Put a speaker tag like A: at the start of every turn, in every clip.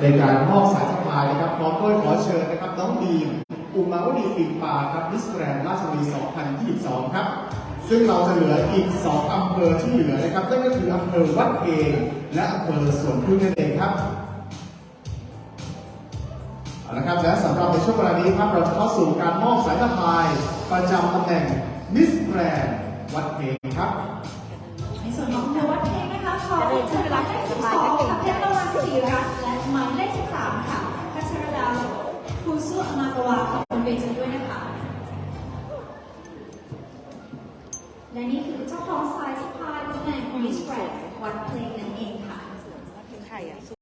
A: ในการมอบสายสะพายนะครับพร้อมด้วยขอเชิญนะครับน้องบีมอุมาวดีปิงปาครับมิสแกรนด์ราชบุรี 2022 ครับ ซึ่งเราจะเหลืออีก 2 อำเภอที่เหลือนะครับนั่นก็คืออำเภอวัดเองและอำเภอสวนพึ่งนั่นเองครับเอาละครับและสำหรับในช่วงเวลานี้ครับเราจะเข้าสู่การมอบสายสะพายประจำตำแหน่งมิสแกรนด์วัดเพลงครับ
B: ในส่วนของเดวัดเพลงนะคะขอเรียนเชิญหมายเลข12ค่ะเพชรตะวันศรีรัตน์และ หมายเลข13ค่ะพัชรดาภูสุอมากวาขอบคุณเวทีด้วยนะคะ และนี่คือเจ้าของสายสะพายตำแหน่งมิสแกรนด์วัดเพลงนั่นเองค่ะ
C: คือใครอะ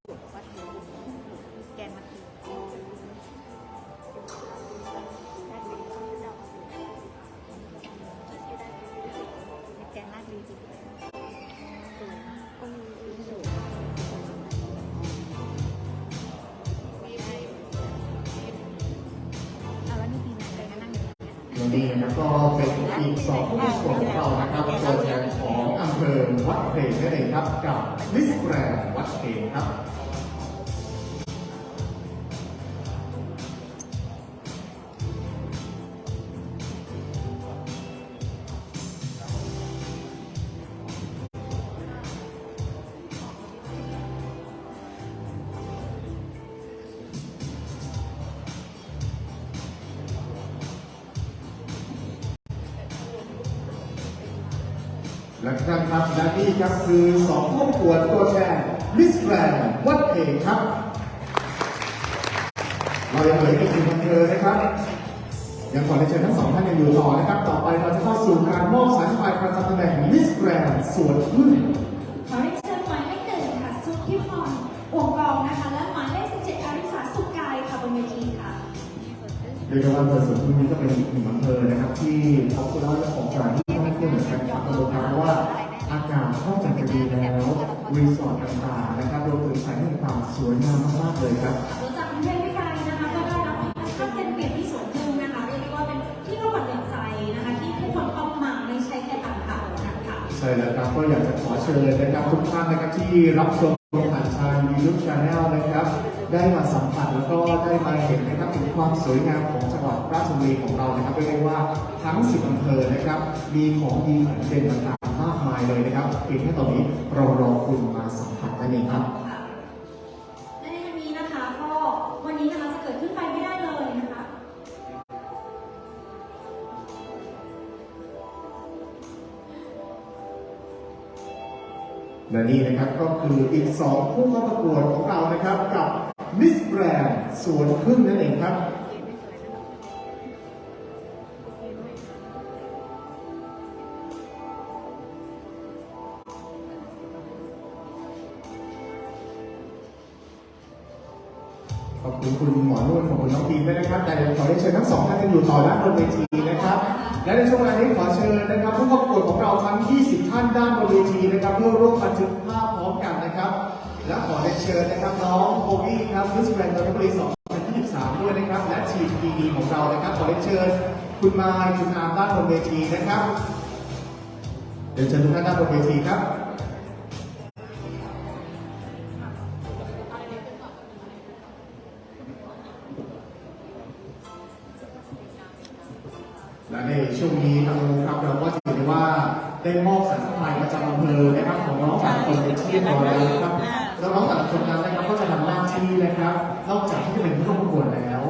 C: นี่ยวันนี้นะ
A: ครับก็เป็นอีกสองผู้ประกวดของเรานะครับตัวแทนของอำเภอวัดเพลนั่นเองครับกับมิสแกรนด์วัดเพลครับ และครับครับและนี่ครับคือสองผู้ประกวดตัวแทนมิสแกรนด์วัดเพลงครับ เรายังเหลืออีกหนึ่งอำเภอนะครับยังขอเรียนเชิญทั้งสองท่านยังอยู่ต่อนะครับ ต่อไปเราจะเข้าสู่การมอบสายสะพายประจำตำแหน่งมิสแกรนด์สวนพึ่ง
B: ขอเรียนเชิญหมายเลขหนึ่งค่ะซุปที่พรวงกองนะคะ และหมายเลข17อาริสาสุกกายค่ะบนเวทีค่ะ
A: เรียกได้ว่าอำเภอสวนพึ่งนี้ก็เป็นอีกหนึ่งอำเภอนะครับ ที่พบเล่าเรื่องของการ ดีแล้วรีสอร์ทต่างๆนะครับรวมถึงสายต่างๆสวยงามมากๆเลยครับ
B: หลังจากกรุงเทพไม่ไกลนะคะก็ได้รับธรรมชาติเป็นเปลี่ยนที่สวนพึ่งนะคะเรียกได้ว่าเป็นที่ระวังใจนะคะที่ผู้คนเข้ามาไม่ใช่แค่ต่างข่าวเท่านั้นค่ะ
A: ใช่แล้วครับก็อยากจะขอเชิญนะครับทุกท่านนะครับที่รับชมผ่านทาง YouTube Channel นะครับ ได้มาสัมผัสแล้วก็ได้มาเห็นนะครับถึงความสวยงามของจังหวัดราชบุรีของเรานะครับเรียกได้ว่าทั้ง10อำเภอนะครับ มีของดีของเด่นต่างๆมากมายเลยนะครับเพียงแค่ตอนนี้เรารอคุณมาสัมผัสนั่นเองครับ
B: ค่ะและในวันนี้นะคะก็วันนี้นะคะจะเกิดขึ้นไปไม่ได้เลยนะคะ
A: และนี่นะครับก็คืออีก2ผู้เข้าประกวดของเรานะครับกับมิสแกรนด์สวนพึ่งนั่นเองครับ คุณหมอนวดขอบคุณน้องพีมด้วยนะครับ แต่เดี๋ยวขอได้เชิญทั้งสองท่านอยู่ต่อด้านบนเวทีนะครับ และในช่วงเวลานี้ขอเชิญนะครับ ผู้ประกวดของเราทั้ง 20 ท่านด้านบนเวทีนะครับเพื่อร่วมบันทึกภาพพร้อมกันนะครับ และขอได้เชิญนะครับน้องโบวี่ครับมิสแกรนด์นนทบุรี2023 ด้วยนะครับ และทีมพีดีของเรานะครับ ขอได้เชิญคุณมายคุณอาด้านบนเวทีนะครับ เดี๋ยวเชิญทุกท่านด้านบนเวทีครับ มอบสัญชาติไทยประจำอำเภอนะครับของน้องแต่ละคนเป็นที่เรียบร้อยแล้วนะครับแล้วน้องแต่ละคนนั้นนะครับก็จะทำหน้าที่นะครับ นอกจากที่จะเป็นผู้เข้าประกวดแล้ว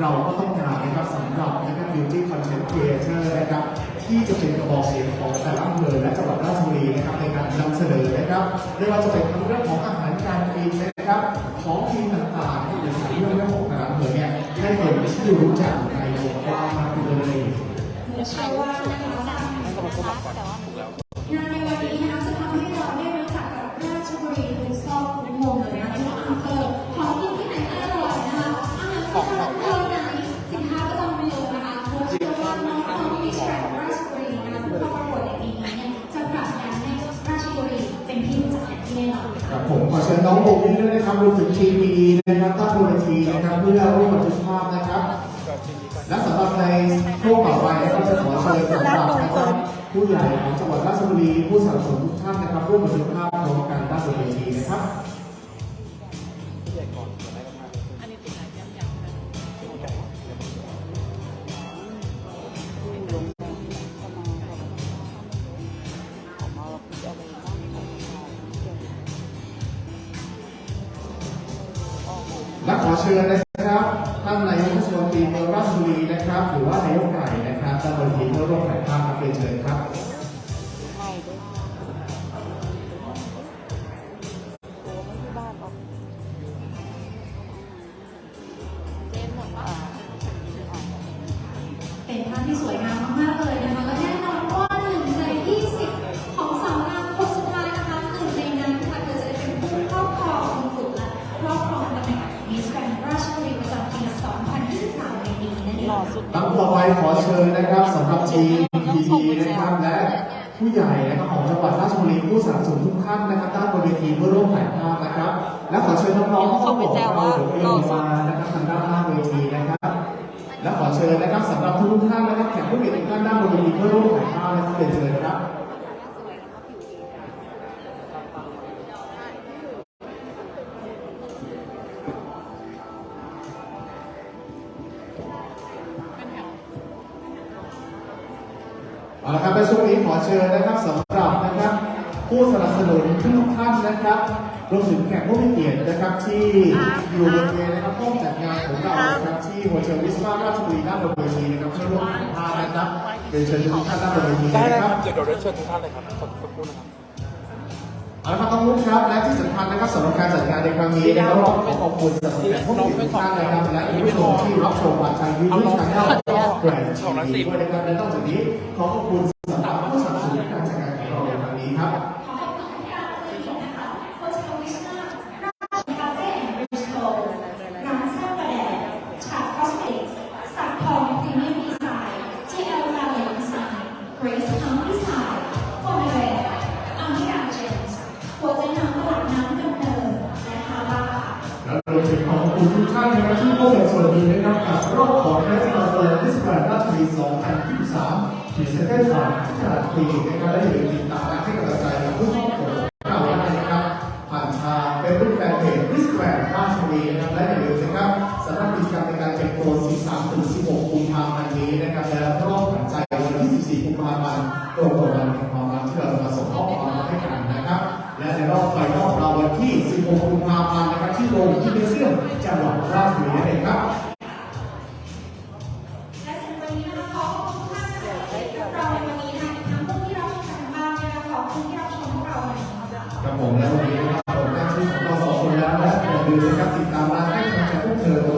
A: เราก็ต้องการนะครับสำหรับนะครับ beauty content creator นะครับ ที่จะเป็นกระบอกเสียงของแต่ละอำเภอและจังหวัดราชบุรีนะครับในการนำเสนอนะครับไม่ว่าจะเป็นทางเรื่องของอาหารการกินนะครับของกินต่างๆที่จะใช้เรื่องของแต่ละอำเภอเนี่ยให้เป็นที่รู้จักในวงกว้างมากขึ้นเลย
B: เชื่อว่านะคะ
C: แต่
B: ว่า น้อง
A: บวี่ด้วยนะครับรวมถึงทีมดีนะครับตั้งบนทีนะครับเพื่อร่วมบันทึกภาพนะครับ และสำหรับในช่วงต่อไปนะครับจะขอเชิญสำหรับนะครับผู้ใหญ่ของจังหวัดราชบุรีผู้สนับสนุนทุกท่านนะครับร่วมบันทึกภาพพร้อมกันด้านบนเวทีนะครับ และขอเชิญนะครับท่านนายกเทศมนตรีเมืองราชบุรีนะครับ หรือว่านายกไก่นะครับจะมาทีเพื่อร่วมถ่ายภาพ
C: มา
B: เป็นเชิญครับ ลำ
A: ต่อไปขอเชิญนะครับสำหรับทีมพีทีนะครับและผู้ใหญ่นะครับของจังหวัดราชบุรีผู้สนับสนุนทุกท่านนะครับด้านบนเวทีเพื่อร่วมถ่ายภาพนะครับ และขอเชิญน้องๆเข้าของเราเดี๋ยวเรียนมานะครับทางด้านล่างเวทีนะครับ และขอเชิญนะครับสำหรับทุกท่านนะครับแขกผู้มีเกียรติกานด้านบนเวทีเพื่อร่วมถ่ายภาพนะครับเรียนเชิญครับ เชิญนะครับสำหรับนะครับ ผู้สนับสนุนทุกท่านนะครับรวมถึงแขกผู้มีเกียรตินะครับที่อยู่บริเวณนะครับห้องจัดงานของเรานะครับที่โฮเทลวิสมาราชบุรีด้านบนเวทีนะครับเพื่อร่วมถ่ายภาพนะครับเรียนเชิญทุกท่านด้านบนเวที
D: ได้
A: นะ
D: ค
A: ค
D: รั
A: รั
D: บบเดี๋ยวเดี๋ยวเชิญทุกท่านเลยครับขอบคุณนะครับ
A: เอาละครับน้องรุ่งครับและที่สำคัญนะครับสำหรับการจัดงานในครั้งนี้นะครับต้องขอขอบคุณสำหรับแขกผู้มีเกียรติทุกท่านนะครับและผู้ชมที่รับชมผ่านทางยูทูบชาแนลแกรนด์ทีวีด้วยนะครับและนอกจากนี้ขอขอบคุณ สำหรับผู้สนับสนุนการจัดงานของเราในครั้งนี้ครับ
B: ขอขอบคุณทุกท่านเลยนะคะโฮเทวิสนาราชคาเฟ่แอนด์รีสโต้น้านเส้าประแดดฉากคอสเมติกส์สักทองพรีเมียมดีไซน์ GL Valley Design Grace House Design ฟอร์มเรดอามิราเจนส์หัวใจน้ำตลาดน้ำดำเนินและฮาบา
A: และรวมถึงขอบคุณทุกท่านนะครับที่เข้ามาส่วนดีนะครับกับรอบของ 2023ถึงเซ็นเตอร์ผ่านที่ตลาดคลินิกนะครับและอย่าลืมติดตามและให้กำลังใจกับผู้เข้าประกวดเราได้นะครับผ่านทางเฟซบุ๊กแฟนเพจที่สแควร์รานชวีนะครับและอย่าลืมนะครับสำหรับกิจกรรมในการเป็นโปร13ถึง16กุมภาพันธ์นี้นะครับและรอบขวัญใจวันที่14กุมภาพันธ์ตรงกับวันแห่งความรักที่เราจะมาส่งมอบความรักให้กันนะครับ และในรอบไฟนอลเราวันที่ 16กุมภาพันธ์นะครับที่โรงที่เบเซียมจังหวัดราชบุรีนั่นเองครับ
B: กเราในวันนี้ค่ะ
A: ครับผมและวันนี้นะครับผมหน้าที่ของเราสองคนแล้วและอย่าลืมนะครับติดตามร้านให้กำลังใจพวกเธอ